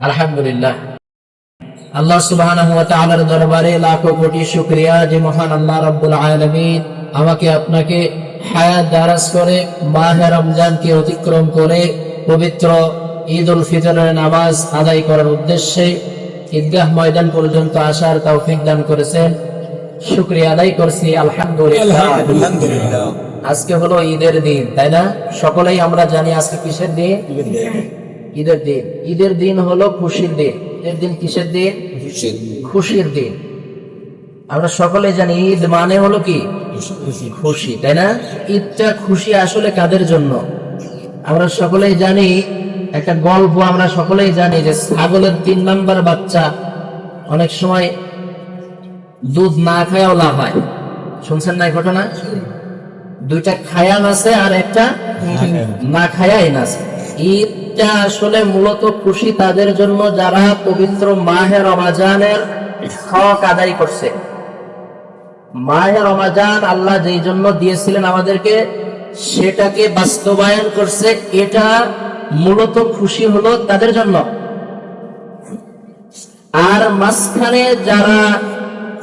আলহামদুলিল্লাহ। আল্লাহ তাআলার দরবারে লাখো কোটি শুকরিয়া যে মহান আল্লাহ রাব্বুল আলামিন আমাকে আপনাকে হায়াত দারাজ করে মাহে রমজানকে অতিক্রম করে পবিত্র ঈদ উল ফিতরের নামাজ আদায় করার উদ্দেশ্যে ঈদগাহ ময়দান পর্যন্ত আসার তৌফিক দান করেছেন। শুক্রিয়া আদায় করছি আলহামদুলিল্লাহ। আজকে হলো ঈদের দিন তাই না? সকলেই আমরা জানি আজকে কিসের দিন। ঈদের দিন। ঈদের দিন হলো খুশির দিন। ঈদের দিন কিসের দিন? খুশির দিন। আমরা সকলে জানি ঈদ মানে হলো কি? খুশি। তাই না? ঈদটা খুশি আসলে কাদের জন্য? আমরা সকলেই জানি একটা গল্প আমরা সকলেই জানি যে ছাগলের তিন নাম্বার বাচ্চা অনেক সময় দুধ না খায়াও লাভ হয়। শুনছেন না ঘটনা? দুইটা খায়া নাচে আর একটা না খায়াই নাচে ঈদটা আসলে মূলত খুশি তাদের জন্য যারা পবিত্র মাহে রমাজানের হক আদায় করছে। মাহে রমাজান আল্লাহ যেই জন্য দিয়েছিলেন আমাদেরকে, সেটাকে বাস্তবায়ন করছে, এটা মূলত খুশি হলো তাদের জন্য। আর মাঝখানে যারা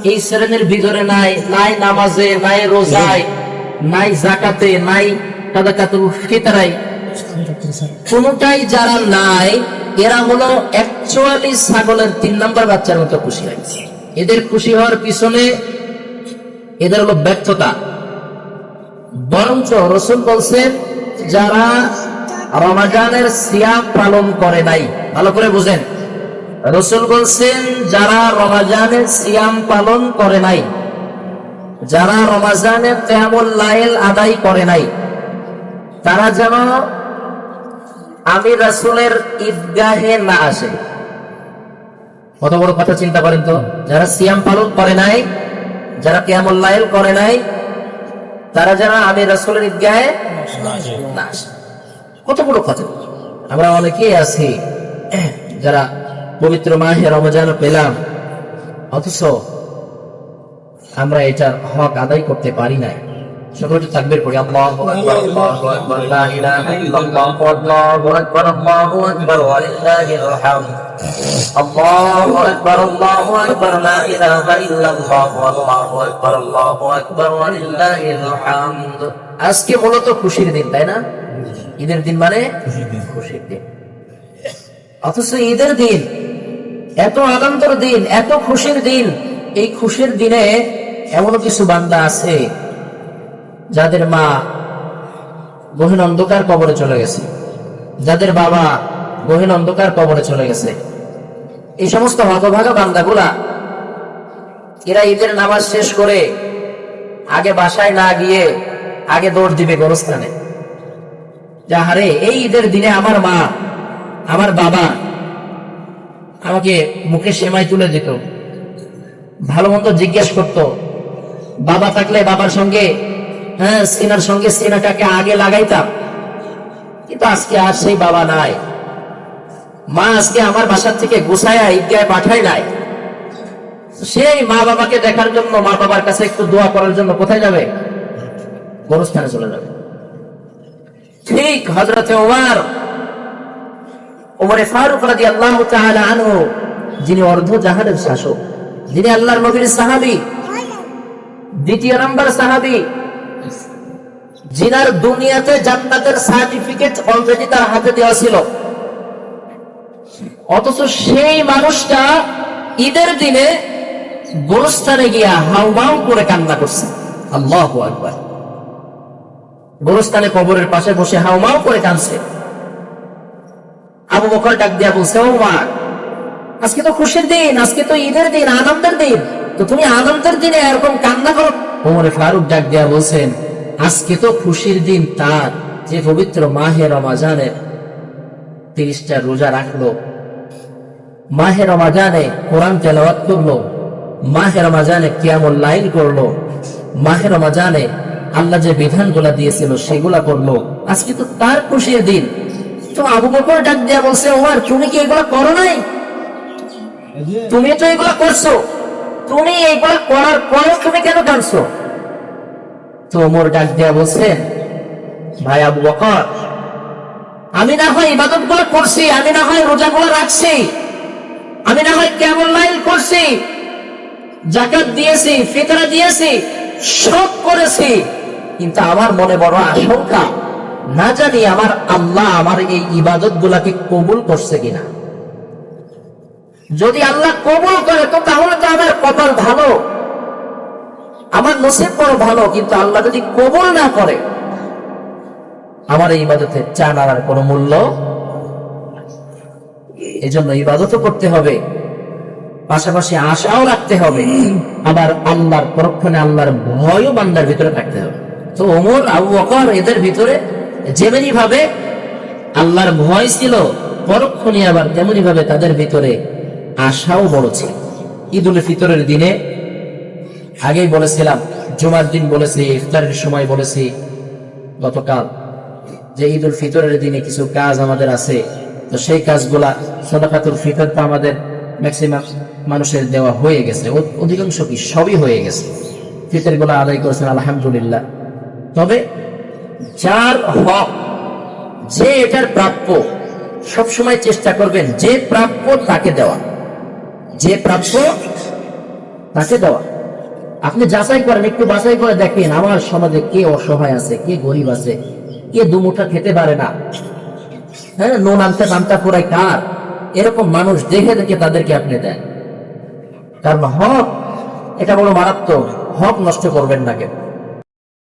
এই শ্রেণির ভিতরে নাই নাই নামাজে, নাই রোজায়, নাই জাকাতে, নাই সাদাকাতুল ফিতরাই কোনটাই যারা নাই, এরা হলো অ্যাকচুয়ালি ছাগলের তিন নম্বর বাচ্চার মতো খুশি হয়েছে। এদের খুশি হওয়ার পিছনে এদের হলো ব্যর্থতা। বরঞ্চ রসুল বলছেন, যারা রমাজানের সিয়াম পালন করে নাই, ভালো করে বুঝেন। রসুল বলছেন, যারা রমাজানের সিয়াম পালন করে নাই, যারা রমাজানের তেমন লাইল আদায় করে নাই, তারা যেন আমি রাসুলের ঈদগাহে না আসে। কত বড় কথা চিন্তা করেন তো? যারা সিয়াম পালন করে নাই যারা কেমন লাইল করে নাই তারা যেন আমি রাসুলের ঈদগাহে না আসে। কত বড় কথা। আমরা অনেকেই আছি যারা পবিত্র মাহে রমজান পেলাম অথচ আমরা এটার হক আদায় করতে পারি নাই। সকলে তাকবীর করি আল্লাহু আকবার আল্লাহু আকবার লা ইলাহা ইল্লাল্লাহু আল্লাহু আকবার আল্লাহু আকবার ওয়া লিল্লাহিল হামদ আল্লাহু আকবার আল্লাহু আকবার লা ইলাহা ইল্লাল্লাহু আল্লাহু আকবার আল্লাহু আকবার ওয়া লিল্লাহিল হামদ আজকে মূলত খুশির দিন তাই না? ঈদের দিন মানে খুশির দিন। অথচ ঈদের দিন এত আনন্দের দিন এত খুশির দিন এই খুশির দিনে এমন কিছু বান্দা আছে যাদের মা গহীন অন্ধকার কবরে চলে গেছে, যাদের বাবা গহীন অন্ধকার কবরে চলে গেছে, এই সমস্ত হতভাগা বান্দাগুলা, এরা ঈদের নামাজ শেষ করে আগে বাসায় না গিয়ে আগে দৌড় দিবে গোরস্থানে। যাহারে এই ঈদের দিনে আমার মা, আমার বাবা আমাকে মুখে সেমাই তুলে দিত, ভালো মন্দ জিজ্ঞেস করতো। বাবা থাকলে বাবার সঙ্গে হ্যাঁ সিনার সঙ্গে সিনাটাকে আগে লাগাইতাম। কিন্তু আজকে আর সেই বাবা নাই। মা আজকে আমার বাসার থেকে গুছায়া ঈদগায় পাঠাই নাই। সেই মা বাবাকে দেখার জন্য, মা বাবার কাছে একটু দোয়া করার জন্য কোথায় যাবে? গোরস্থানে চলে যাবে। ঠিক হজরতে ওমর ওমরে ফারুক রাজি আল্লাহ আনহু, যিনি অর্ধ জাহানের শাসক, যিনি আল্লাহর নবীর সাহাবি, দ্বিতীয় নম্বর সাহাবি যিনার দুনিয়াতে জান্নাতের সার্টিফিকেট অলরেডি তার হাতে দেওয়া ছিল। অথচ সেই মানুষটা ঈদের দিনে গোরস্থানে গিয়া হাউমাউ করে কান্না করছে। আল্লাহ আকবার। গোরস্থানে কবরের পাশে বসে হাউমাউ করে কাঁদছে। আবু বকর ডাক দিয়া বলছে, ও মা, আজকে তো খুশির দিন, আজকে তো ঈদের দিন, আনন্দের দিন। তো তুমি আনন্দের দিনে এরকম কান্না করো ওমরে ফারুক ডাক দিয়া বলছেন, আজকে তো খুশির দিন তার, যে পবিত্র মাহে রমাজানের তিরিশটা রোজা রাখল। মাহে রমাজানে কোরআন তেলাওয়াত করল, মাহে রমাজানে কিয়ামুল লাইল করল, মাহে রমাজানে আল্লাহ যে বিধানগুলা দিয়েছিল সেগুলা করল। আজকে তো তার খুশির দিন। তো আবু বকর ডাক দিয়া বলছে, ওমর, তুমি কি এগুলা করো নাই? তুমি তো এগুলা করছ। তুমি এগুলা করার পরেও তুমি কেন কাঁদছো তো ওমর ডাক দিয়া বলছেন ভাই আবু বকর, আমি না হয় ইবাদতগুলো করছি, আমি না হয় রোজা গুলো রাখছি, আমি না হয় কেমন লাইন করছি জাকাত দিয়েছি, ফিতরা দিয়েছি, সব করেছি, কিন্তু আমার মনে বড় আশঙ্কা, না জানি আমার আল্লাহ আমার এই ইবাদত গুলাকে কবুল করছে কিনা। যদি আল্লাহ কবুল করে, তো তাহলে তো আমার কপাল ভালো। আমার নসিব বড় ভালো, কিন্তু আল্লাহ যদি কবুল না করে, আমার এই ইবাদতে চান আর কোনো মূল্য এই জন্য ইবাদতও করতে হবে। পাশাপাশি আশাও রাখতে হবে। আবার আল্লাহর পরক্ষণে আল্লাহর ভয়ও বান্দার ভিতরে থাকতে হবে। তো ওমর, আবু বকর এদের ভিতরে যেমনি ভাবে আল্লাহর ভয় ছিল, পরক্ষণে আবার তেমনি ভাবে তাদের ভিতরে আশাও বড় ছিল। ঈদ উল ফিতরের দিনে আগেই বলেছিলাম, জুমার দিন বলেছি, ইফতারের সময় বলেছি গতকাল যে ঈদ উল ফিতরের দিনে কিছু কাজ আমাদের আছে। তো সেই কাজগুলা সদাকাতুল ফিতর তো আমাদের ম্যাক্সিমাম মানুষের দেওয়া হয়ে গেছে। অধিকাংশ কি সবই হয়ে গেছে। ফিতরগুলা আদায় করেছেন, আলহামদুলিল্লাহ। তবে যার হক, যে এটার প্রাপ্য, সবসময় চেষ্টা করবেন যে প্রাপ্য তাকে দেওয়া। যে প্রাপ্য, তাকে দেওয়া। আপনি যাচাই করেন, একটু বাছাই করে দেখেন, আমার সমাজে কে অসহায় আছে, কে গরিব আছে, কে দুমুঠা খেতে পারে না। হ্যাঁ নুন আনতে নামটা পুরাই কার? এরকম মানুষ দেখে দেখে তাদেরকে আপনি দেন। কারণ হক, এটা বড় মারাত্মক হক নষ্ট করবেন না কেন